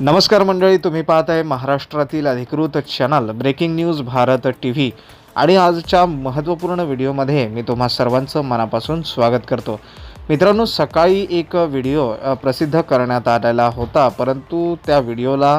नमस्कार मंडळी तुम्ही पाहत आहे महाराष्ट्रातील अधिकृत channel breaking news Bharat T V आणि आजच्या महत्त्वपूर्ण व्हिडिओमध्ये मी तुम्हा सर्वांचं मनापासून स्वागत करतो. मित्रांनो सकाळी एक व्हिडिओ प्रसिद्ध करण्यात आलेला होता परंतु त्या व्हिडिओला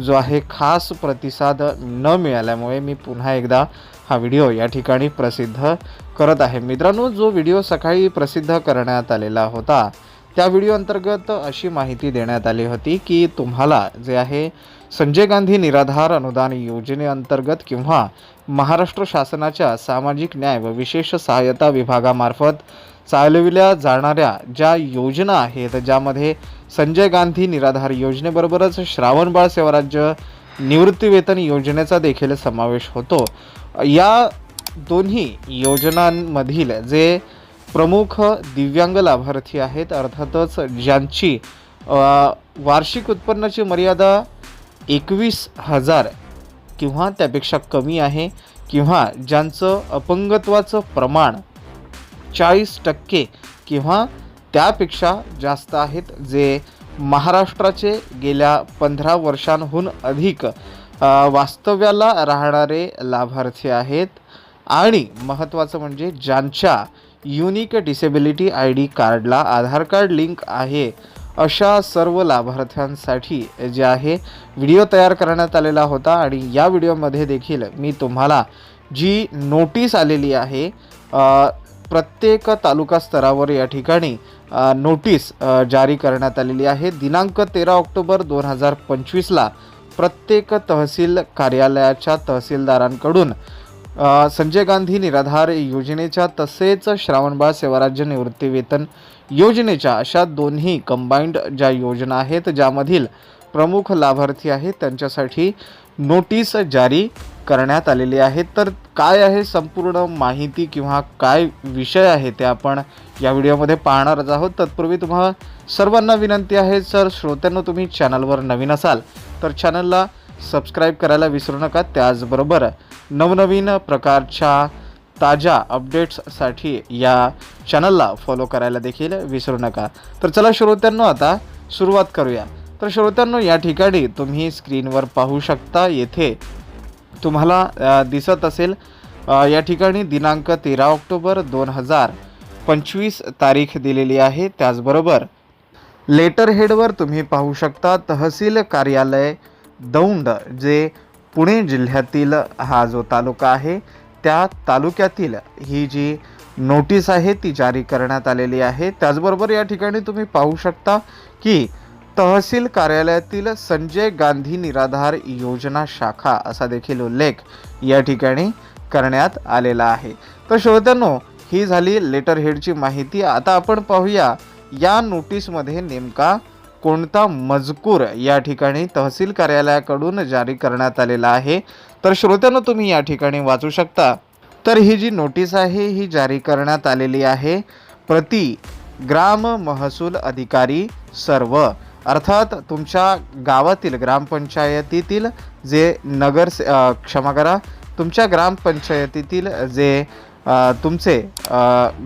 जो आहे खास प्रतिसाद न मिळाल्यामुळे मी पुन्हा एकदा हा व्हिडिओ या ठिकाणी प्रसिद्ध करत आहे. मित्रांनो जो व्हिडिओ सकाळी प्रसिद्ध करण्यात आलेला होता त्या व्हिडिओ अंतर्गत अशी माहिती देण्यात आली होती की तुम्हाला जे आहे संजय गांधी निराधार अनुदान योजनेअंतर्गत किंवा महाराष्ट्र शासनाच्या सामाजिक न्याय व विशेष सहाय्यता विभागामार्फत चालविल्या जाणाऱ्या ज्या योजना आहेत ज्यामध्ये संजय गांधी निराधार योजनेबरोबरच श्रावणबाळ सेवाराज्य निवृत्तीवेतन योजनेचा देखील समावेश होतो. या दोन्ही योजनांमधील जे प्रमुख दिव्यांग लाभार्थी आहेत. अर्थातच ज्यांची वार्षिक उत्पन्नाची मर्यादा एकवीस हजार किंवा त्यापेक्षा कमी आहे किंवा ज्यांचं अपंगत्वाचं प्रमाण चाळीस टक्के किंवा त्यापेक्षा जास्त आहेत जे महाराष्ट्राचे गेल्या पंधरा वर्षांहून अधिक वास्तव्याला राहणारे लाभार्थी आहेत. आणि महत्त्वाचं म्हणजे ज्यांच्या युनिक डिसेबिलिटी आय डी कार्डला आधार कार्ड लिंक आहे. अशा सर्व लाभार्थ्यांसाठी जे आहे व्हिडिओ तयार करण्यात आलेला होता आणि या व्हिडिओमध्ये देखील मी तुम्हाला जी नोटीस आलेली आहे प्रत्येक तालुका स्तरावर या ठिकाणी नोटीस जारी करण्यात आलेली आहे. दिनांक तेरा ऑक्टोबर दोन हजार पंचवीसला प्रत्येक तहसील कार्यालयाच्या तहसीलदारांकडून संजय गांधी निराधार योजनेच्या तसेच श्रावणबाळ सेवाराज्य निवृत्तीवेतन योजनेच्या अशा दोन्ही कंबाईंड ज्या योजना आहेत ज्यामधील प्रमुख लाभार्थी आहेत त्यांच्यासाठी नोटीस जारी करण्यात आलेली आहे तर काय आहे संपूर्ण माहिती किंवा काय विषय आहे ते आपण या व्हिडिओमध्ये पाहणारच आहोत. तत्पूर्वी तुम्हाला सर्वांना विनंती आहे सर श्रोत्यांना तुम्ही चॅनलवर नवीन असाल तर चॅनलला सबस्क्राईब करायला विसरू नका. त्याचबरोबर नवनवीन प्रकारच्या ताज्या अपडेट्ससाठी या चॅनलला फॉलो करायला देखील विसरू नका. तर चला श्रोत्यांनो आता सुरुवात करूया. तर श्रोत्यांनो या ठिकाणी तुम्ही स्क्रीनवर पाहू शकता येथे तुम्हाला दिसत असेल या ठिकाणी दिनांक तेरा ऑक्टोबर दोन हजार पंचवीस तारीख दिलेली आहे. त्याचबरोबर लेटर हेडवर तुम्ही पाहू शकता तहसील कार्यालय दौंड जे पुणे जिल्ह्यातील हा जो तालुका आहे त्या तालुक्यातील ही जी नोटीस आहे ती जारी करण्यात आलेली आहे. त्याचबरोबर या ठिकाणी तुम्ही पाहू शकता की तहसील कार्यालयातील संजय गांधी निराधार योजना शाखा असा देखील उल्लेख या ठिकाणी करण्यात आलेला आहे. तर श्रोत्यांनो ही झाली लेटर हेडची माहिती. आता आपण पाहूया या नोटीसमध्ये नेमका कोणता मजकूर या ठिकाणी तहसील कार्यालयाकडून जारी करण्यात आलेला आहे? तर श्रोत्यानं तुम्ही या ठिकाणी वाचू शकता. तर ही जी नोटीस आहे ही जारी करण्यात आलेली आहे. प्रति ग्राम महसूल अधिकारी सर्व. अर्थात तुमच्या गावातील ग्रामपंचायतीतील जे नगर क्षमा करा तुमच्या ग्रामपंचायतीतील जे तुमचे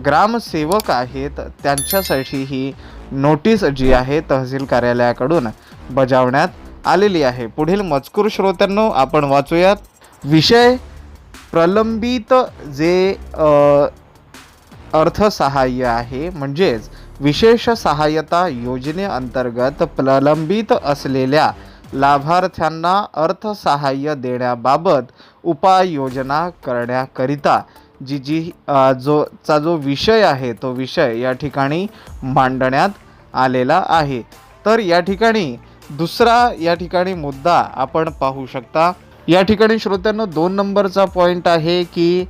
ग्रामसेवक आहेत त्यांच्यासाठी ही नोटीस जी आहे तहसील कार्यालयाकडून बजावण्यात आलेली आहे. पुढील मजकूर श्रोत्यांनो आपण वाचूयात. विषय प्रलंबित जे अर्थसहाय्य आहे म्हणजेच विशेष सहाय्यता योजनेअंतर्गत प्रलंबित असलेल्या लाभार्थ्यांना अर्थसहाय्य देण्याबाबत उपाययोजना करण्याकरिता जी जी जो चा जो विषय आहे तो विषय या ठिकाणी मांडण्यात आलेला आहे. तर या ठिकाणी दुसरा या ठिकाणी मुद्दा आपण पाहू शकता. या ठिकाणी श्रोत्यांना दोन नंबरचा पॉईंट आहे की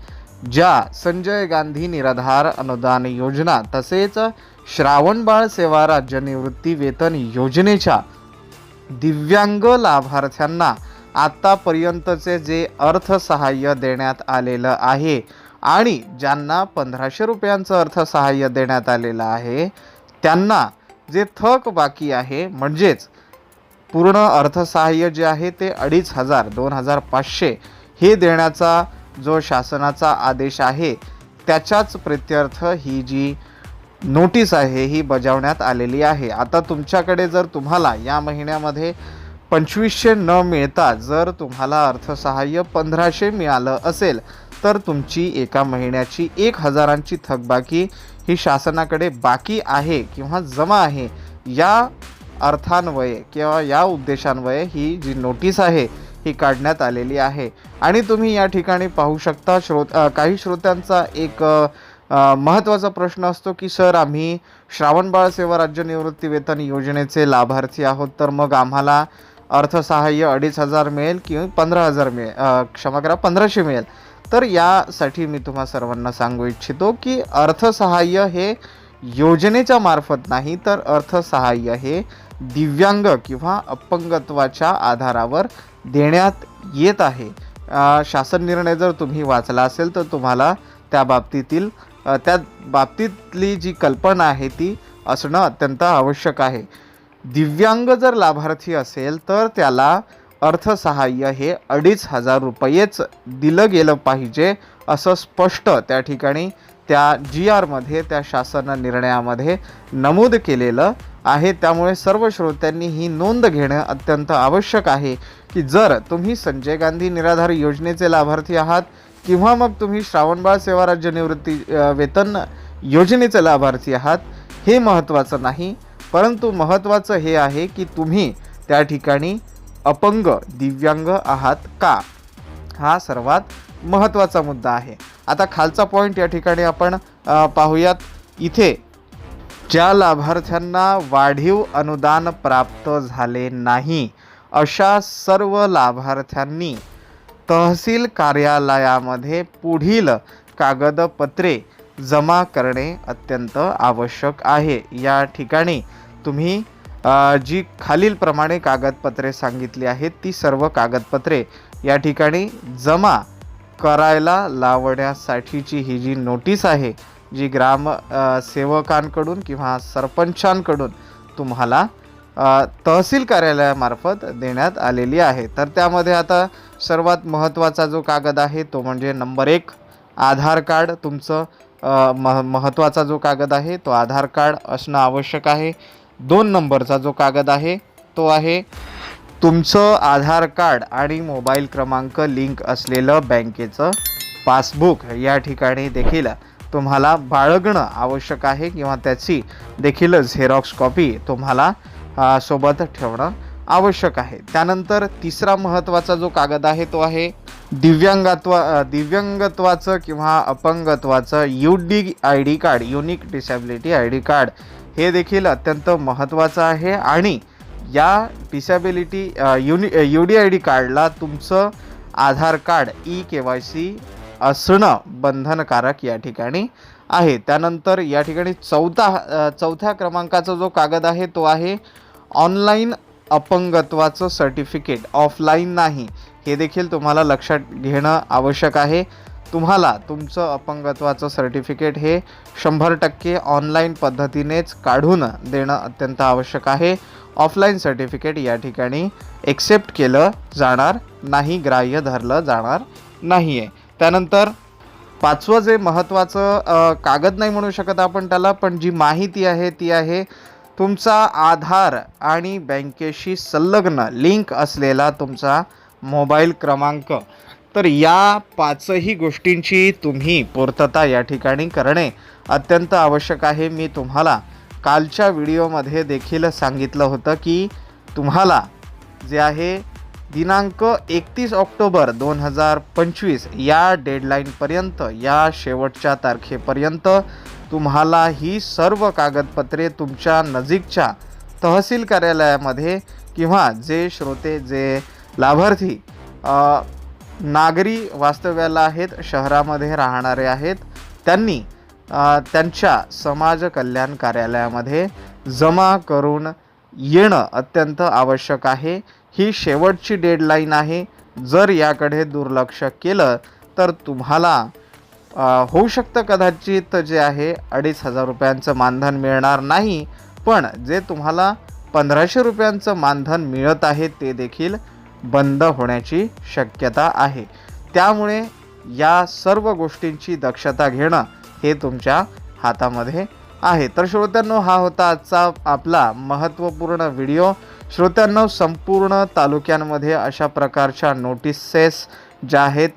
ज्या संजय गांधी निराधार अनुदान योजना तसेच श्रावणबाळ सेवा राज्य निवृत्ती वेतन योजनेच्या दिव्यांग लाभार्थ्यांना आत्तापर्यंतचे जे अर्थसहाय्य देण्यात आलेलं आहे आणि ज्यांना पंधराशे रुपयांचं अर्थसहाय्य देण्यात आलेलं आहे त्यांना जे थक बाकी आहे म्हणजेच पूर्ण अर्थसहाय्य जे आहे ते अडीच हजार दोन हजार पाचशे हे देण्याचा जो शासनाचा आदेश आहे त्याच्याच प्रित्यर्थ ही जी नोटीस आहे ही बजावण्यात आलेली आहे. आता तुमच्याकडे जर तुम्हाला या महिन्यामध्ये पंचवीसशे न मिळता जर तुम्हाला अर्थसहाय्य पंधराशे मिळालं असेल तर तुमची एका महिन्याची एक हजारांची थकबाकी ही शासनाकडे बाकी आहे किंवा जमा आहे या अर्थान्वये किंवा या उद्देशान्वये ही जी नोटीस आहे ही काढण्यात आलेली आहे. आणि तुम्ही या ठिकाणी पाहू शकता श्रोत काही श्रोत्यांचा एक महत्त्वाचा प्रश्न असतो की सर आम्ही श्रावणबाळ सेवा राज्य निवृत्ती वेतन योजनेचे लाभार्थी आहोत तर मग आम्हाला अर्थसहाय्य अडीच हजार मिळेल किंवा पंधरा हजार मिळेल क्षमा करा पंधराशे मिळेल. तर यासाठी मी तुम्हा सर्वांना सांगू इच्छितो की अर्थसहाय्य हे योजनेच्या मार्फत नाही तर अर्थसहाय्य हे दिव्यांग किंवा अपंगत्वाच्या आधारावर देण्यात येत आहे. शासन निर्णय जर तुम्ही वाचला असेल तर तुम्हाला त्या बाबतीतील त्या बाबतीतली जी कल्पना आहे ती असणं अत्यंत आवश्यक आहे. दिव्यांग जर लाभार्थी असेल तर त्याला अर्थसहाय्य हे अडीच हजार रुपयेच दिलं गेलं पाहिजे असं स्पष्ट त्या ठिकाणी त्या जी आरमध्ये त्या शासन निर्णयामध्ये नमूद केलेलं आहे. त्यामुळे सर्व श्रोत्यांनी ही नोंद घेणं अत्यंत आवश्यक आहे की जर तुम्ही संजय गांधी निराधार योजनेचे लाभार्थी आहात किंवा मग तुम्ही श्रावणबाळ सेवा राज्य निवृत्ती वेतन योजनेचे लाभार्थी आहात हे महत्त्वाचं नाही. परंतु महत्त्वाचं हे आहे की तुम्ही त्या ठिकाणी अपंग दिव्यांग आहात का? हा सर्वात महत्त्वाचा मुद्दा आहे. आता खालचा पॉईंट या ठिकाणी आपण पाहूयात. इथे ज्या लाभार्थ्यांना वाढीव अनुदान प्राप्त झाले नाही अशा सर्व लाभार्थ्यांनी तहसील कार्यालयामध्ये पुढील कागदपत्रे जमा करणे अत्यंत आवश्यक आहे. या ठिकाणी तुम्ही जी खालीलप्रमाणे कागदपत्रे सांगितली आहेत ती सर्व कागदपत्रे या ठिकाणी जमा करायला लावण्यासाठीची ही जी नोटीस आहे जी ग्राम सेवकांकडून किंवा सरपंचांकडून तुम्हाला तहसील कार्यालयामार्फत देण्यात आलेली आहे. तर त्यामध्ये आता सर्वात महत्त्वाचा जो कागद आहे तो म्हणजे नंबर एक आधार कार्ड तुमचं मह महत्त्वाचा जो कागद आहे तो आधार कार्ड असणं आवश्यक आहे. दोन नंबरचा जो कागद आहे तो आहे तुमचं आधार कार्ड आणि मोबाईल क्रमांक लिंक असलेलं बँकेचं पासबुक. या ठिकाणी देखील तुम्हाला बाळगणं आवश्यक आहे किंवा त्याची देखील झेरॉक्स कॉपी तुम्हाला सोबत ठेवणं आवश्यक आहे. त्यानंतर तिसरा महत्त्वाचा जो कागद आहे तो आहे दिव्यांगत्व दिव्यांगत्वाचं किंवा अपंगत्वाचं U D I D card unique disability I D card हे देखील अत्यंत महत्त्वाचं आहे. आणि या डिसॅबिलिटी युनि यू डी आय डी कार्डला तुमचं Aadhaar card E K Y C असणं बंधनकारक या ठिकाणी आहे. त्यानंतर या ठिकाणी चौथा चौथ्या क्रमांकाचा जो कागद आहे तो आहे ऑनलाईन अपंगत्वाचं सर्टिफिकेट. ऑफलाईन नाही. हे देखील तुम्हाला लक्षात घेणं आवश्यक आहे. तुम्हाला तुमचं अपंगत्वाचं सर्टिफिकेट हे शंभर टक्के ऑनलाईन पद्धतीनेच काढून देणं अत्यंत आवश्यक आहे. ऑफलाईन सर्टिफिकेट या ठिकाणी एक्सेप्ट केलं जाणार नाही ग्राह्य धरलं जाणार नाही आहे त्यानंतर पाचवं जे महत्त्वाचं कागद नाही म्हणू शकत आपण त्याला पण जी माहिती आहे ती आहे तुमचा आधार आणि बँकेशी संलग्न लिंक असलेला तुमचा मोबाईल क्रमांक. तर या पाचही गोष्टींची तुम्ही पूर्तता या ठिकाणी करणे अत्यंत आवश्यक आहे. मी तुम्हाला कालच्या व्हिडिओमध्ये देखील सांगितलं होतं की तुम्हाला जे आहे दिनांक एकतीस ऑक्टोबर दोन हजार पंचवीस या डेडलाईनपर्यंत या शेवटच्या तारखेपर्यंत तुम्हाला ही सर्व कागदपत्रे तुमच्या नजीकच्या तहसील कार्यालयामध्ये किंवा जे श्रोते जे लाभार्थी नागरी वास्तव्याला आहेत शहरामध्ये राहणारे आहेत. त्यांनी त्यांच्या समाज कल्याण कार्यालयामध्ये जमा करून येणं अत्यंत आवश्यक आहे. ही शेवटची डेडलाईन आहे. जर याकडे दुर्लक्ष केलं तर तुम्हाला होऊ शकतं कदाचित जे आहे अडीच हजार रुपयांचं मानधन मिळणार नाही. पण जे तुम्हाला पंधराशे रुपयांचं मानधन मिळत आहे ते देखील बंद होण्याची शक्यता आहे. त्यामुळे या सर्व गोष्टींची दक्षता घेणं हे तुमच्या हातामध्ये आहे. तर श्रोत्यांनो हा होता आजचा आपला महत्त्वपूर्ण व्हिडिओ. श्रोत्यांनो संपूर्ण तालुक्यांमध्ये अशा प्रकारच्या नोटिसेस ज्या आहेत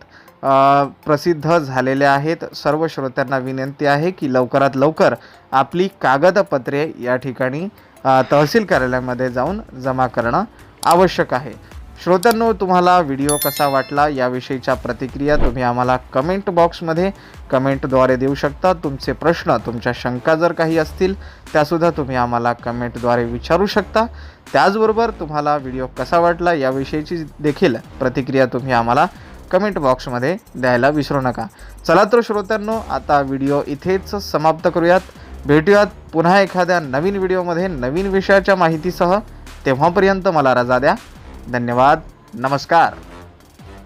प्रसिद्ध झालेल्या आहेत. सर्व श्रोत्यांना विनंती आहे की लवकरात लवकर आपली कागदपत्रे या ठिकाणी तहसील कार्यालयामध्ये जाऊन जमा करणं आवश्यक आहे. श्रोत्यांनो तुम्हाला व्हिडिओ कसा वाटला याविषयीच्या प्रतिक्रिया तुम्ही आम्हाला कमेंट बॉक्समध्ये कमेंटद्वारे देऊ शकता. तुमचे प्रश्न तुमच्या शंका जर काही असतील त्यासुद्धा तुम्ही आम्हाला कमेंटद्वारे विचारू शकता. त्याचबरोबर तुम्हाला व्हिडिओ कसा वाटला याविषयीची देखील प्रतिक्रिया तुम्ही आम्हाला कमेंट बॉक्समध्ये द्यायला विसरू नका. चला तर श्रोत्यांनो आता व्हिडिओ इथेच समाप्त करूयात. भेटूयात पुन्हा एखाद्या नवीन व्हिडिओमध्ये नवीन विषयाच्या माहितीसह. तेव्हापर्यंत मला रजा द्या. धन्यवाद. नमस्कार.